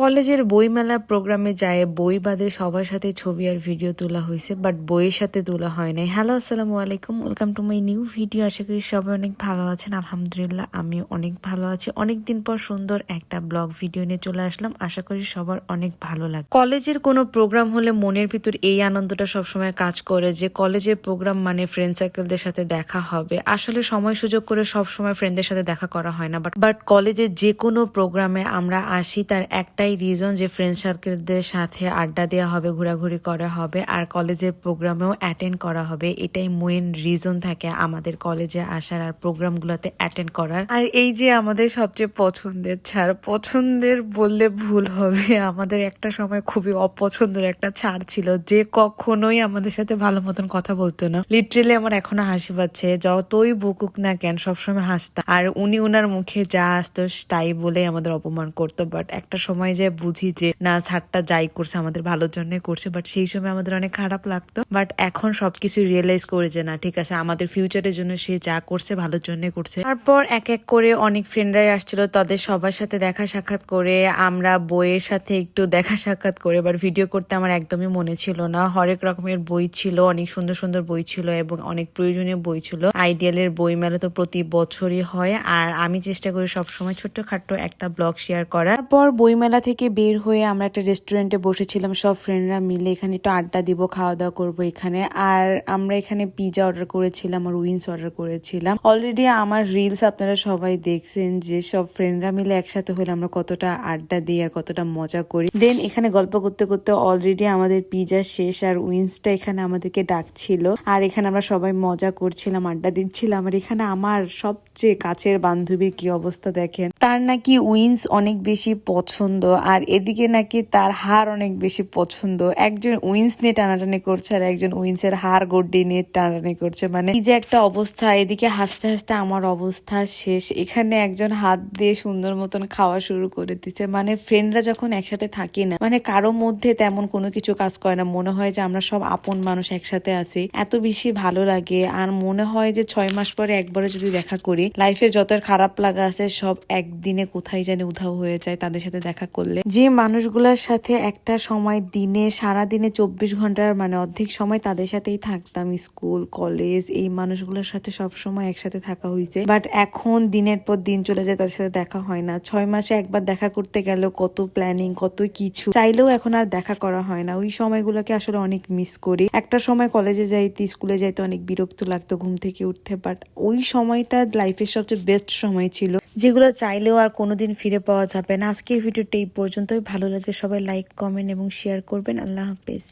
কলেজের বইমেলা প্রোগ্রামে যায় বই বাদে সবার সাথে ছবি আর ভিডিও তোলা হয়েছে বাট বইয়ের সাথে তোলা হয় নাই। হ্যালো আসসালামু আলাইকুম। Welcome to my new video আশা করি সবাই অনেক ভালো আছেন। আলহামদুলিল্লাহ আমি অনেক ভালো আছি। অনেক দিন পর সুন্দর একটা ব্লগ ভিডিও নিয়ে চলে আসলাম। আশা করি সবার অনেক ভালো লাগে কলেজের কোনো প্রোগ্রাম হলে মনের ভিতর এই আনন্দটা সবসময় কাজ করে যে কলেজের প্রোগ্রাম মানে ফ্রেন্ড সার্কেলদের সাথে দেখা হবে। আসলে সময় সুযোগ করে সব সময় ফ্রেন্ডদের সাথে দেখা করা হয় না বাট বাট কলেজের যে কোনো প্রোগ্রামে আমরা আসি, তার একটাই রিজন যে ফ্রেন্ড সার্কেলদের সাথে আড্ডা দেওয়া হবে, ঘোরাঘুরি করা হবে আর কলেজের প্রোগ্রামেও অ্যাটেন্ড করা হবে, এটাই মেইন রিজন থাকে আমাদের কলেজে আসার আর প্রোগ্রামগুলোতে অ্যাটেন্ড করার। আর এই যে আমাদের সবচেয়ে পছন্দের ছাড়, পছন্দের বললে ভুল হবে, আমাদের একটা সময় খুবই অপছন্দের একটা ছাড় ছিল যে কখনোই আমাদের সাথে ভালো মতন কথা বলতো না। লিটারেলি আমার এখনও হাসি পাচ্ছে, যতই বকুক না কেন সবসময় হাসতাম। আর উনি উনার মুখে যা আসতো তাই বলে আমাদের অপমান করতো বাট একটা সময় যে বুঝি যে, না, ছাড়টা যাই করছে, আমাদের ভালোর জন্য করছে বাট সেই সময় আমাদের অনেক খারাপ লাগতো। বাট এখন সবকিছু রিয়েলাইজ করে যে, না, ঠিক আছে, আমাদের ফিউচারের জন্য সে যা করছে, ভালোর জন্য করছে। তারপর এক এক করে অনেক ফ্রেন্ডরাই আসছিল, তাদের সবার সাথে দেখা সাক্ষাৎ করে, আমরা বইয়ের সাথে একটু দেখা সাক্ষাৎ করে এবার ভিডিও করতে আমার একদমই মনে ছিল না। হরেক রকমের বই ছিল, অনেক সুন্দর সুন্দর বই ছিল এবং অনেক প্রয়োজনীয় বই ছিল। আইডিয়ালের বই মেলা তো প্রতি বছরই হয়, আর আমি চেষ্টা করি সবসময় ছোট্টখাট্ট একটা ব্লগ শেয়ার করার। পর বইমেলা থেকে বের হয়ে আমরা একটা রেস্টুরেন্টে বসেছিলাম, সব ফ্রেন্ডরা মিলে। এখানে একটু আড্ডা দিব খাওয়া দাওয়া করব এখানে। আর আমরা এখানে পিজা অর্ডার করেছিলাম আর উইন্স অর্ডার করেছিলাম। অলরেডি আমার রিলস আপনারা সবাই দেখছেন যে সব ফ্রেন্ডরা মিলে একসাথে হলে আমরা কতটা আড্ডা দিই আর কতটা মজা করি। দেন এখানে গল্প করতে করতে অলরেডি আমাদের পিজা শেষ আর উইন্সটা এখানে আমাদেরকে ডাকছিল। আর এখানে আমরা সবাই মজা করছিলাম, আড্ডা দিচ্ছিলাম। আর এখানে আমার সবচেয়ে কাছের বান্ধবীর কি অবস্থা দেখেন? তার নাকি উইন্স অনেক বেশি পছন্দ। আর এদিকে নাকি তার হার অনেক বেশি পছন্দ। একজন উইন্স নিয়ে টানাটানি করছে আর একজন উইন্সের হার গড্ডি নিয়ে টানাটানি করছে। মানে এই যে একটা অবস্থা, এদিকে হাসতে হাসতে আমার অবস্থা শেষ। এখানে একজন হাত দিয়ে সুন্দর মতন খাওয়া শুরু করে দিচ্ছে মানে ফ্রেন্ডরা যখন একসাথে থাকি না মানে কারও মধ্যে তেমন কোনো কিছু কাজ করে না। মনে হয় যে আমরা সব আপন মানুষ, একসাথে আছি। এত বেশি ভালো লাগে। আর মনে হয় যে ছয় মাস পরে একবারে যদি দেখা করি লাইফে যত খারাপ লাগা আছে, সব একদিনে কোথায় জানি উধাও হয়ে যায়। তাদের সাথে দেখা করলে। যে মানুষগুলোর সাথে একটা সময় দিনে সারা দিনে চব্বিশ ঘণ্টার মানে অর্ধেক সময় তাদের সাথেই থাকতাম। স্কুল, কলেজ, এই মানুষগুলোর সাথে সব সময় একসাথে থাকা হয়েছে বাট এখন দিনের পর দিন চলে যায়, তাদের সাথে দেখা হয় না। ছয় মাসে একবার দেখা করতে গেল কত প্ল্যানিং কত কিছু চাইলেও এখন আর দেখা করা হয় না। ওই সময়গুলোকে আসলে অনেক মিস করি। একটা সময় কলেজে যাইতে, স্কুলে যাইতে অনেক বিরক্ত লাগতো ঘুম থেকে উঠতে। বাট ওই সময়টা লাইফের সবচেয়ে বেস্ট সময় ছিল। যেগুলো চাইলেও আর কোনোদিন ফিরে পাওয়া যাবে না। আজকের ভিডিওটা এই পর্যন্তই। ভালো লাগলে সবাই লাইক কমেন্ট এবং শেয়ার করবেন। আল্লাহ হাফেজ।